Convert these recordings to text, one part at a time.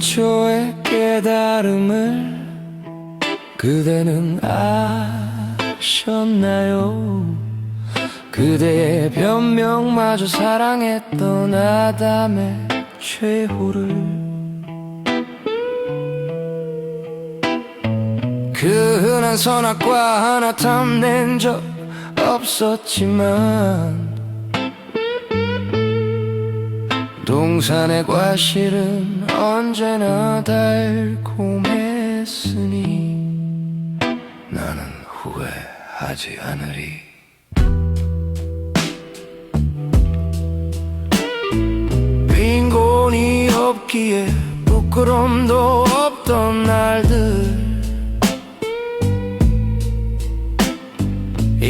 초의 깨달음을 그대는 아셨나요? 그대의 변명마저 사랑했던 아담의 최후를 그 흔한 선악과 하나 탐낸 적 없었지만 동산의 과실은 언제나 달콤했으니 나는 후회하지 않으리. 빈곤이 없기에 부끄럼도 없던 날들.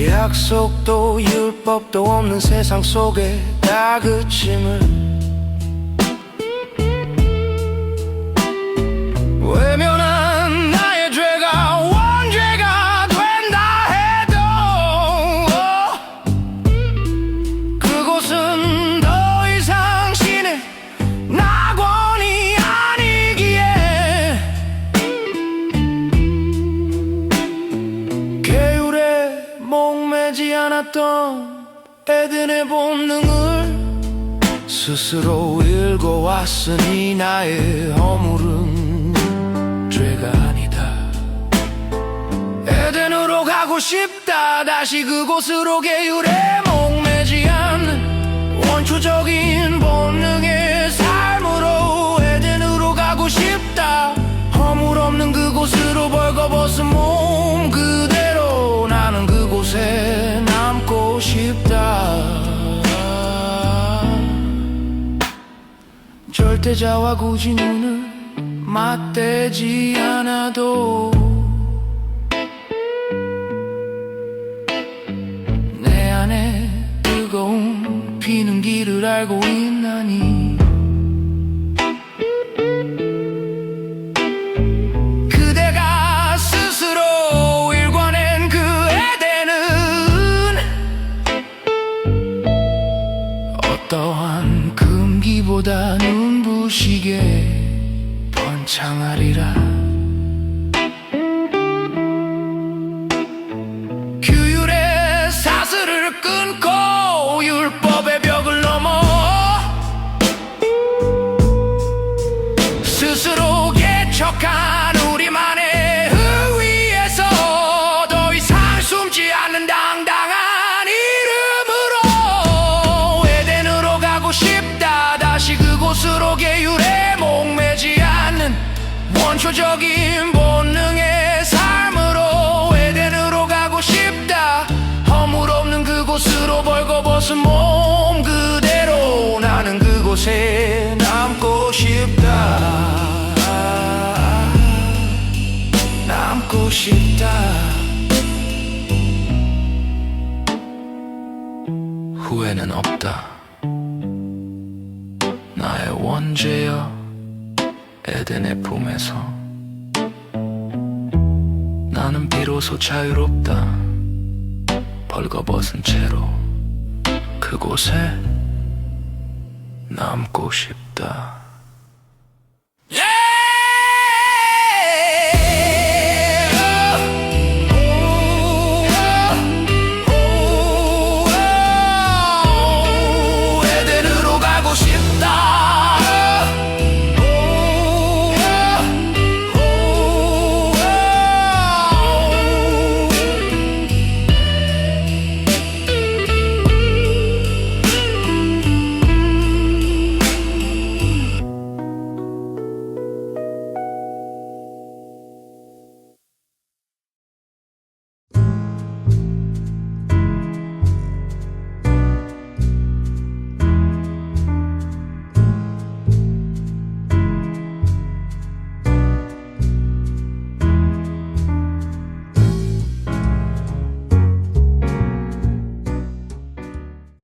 약속도 율법도 없는 세상 속에 다 그침을 외면한 나의 죄가 원죄가 된다 해도 그곳은 더 이상 신의 낙원이 아니기에 계율에 목매지 않았던 에덴의 본능을 스스로 읽어왔으니 나의 허물은 죄가 아니다. 에덴으로 가고 싶다. 다시 그곳으로 계율에 목매지 않는 원초적인 본능의 삶으로 에덴으로 가고 싶다. 허물 없는 그곳으로 벌거벗은 몸 그대로 나는 그곳에 남고 싶다. 절대자와 굳이 눈을 맞대지 않아도 내 안에 뜨거운 피는 길을 알고 있나니. 그대가 스스로 일궈낸 그 에덴은 어떠한 금기보다 눈부시게 번 창하리라. 규율의 사슬을 끊고 원초적인 본능의 삶으로 에덴으로 가고 싶다. 허물 없는 그곳으로 벌거벗은 몸 그대로 나는 그곳에 남고 싶다. 남고 싶다. 후회는 없다. 나의 원죄여 에덴의 품에서 나는 비로소 자유롭다. 벌거벗은 채로 그곳에 남고 싶다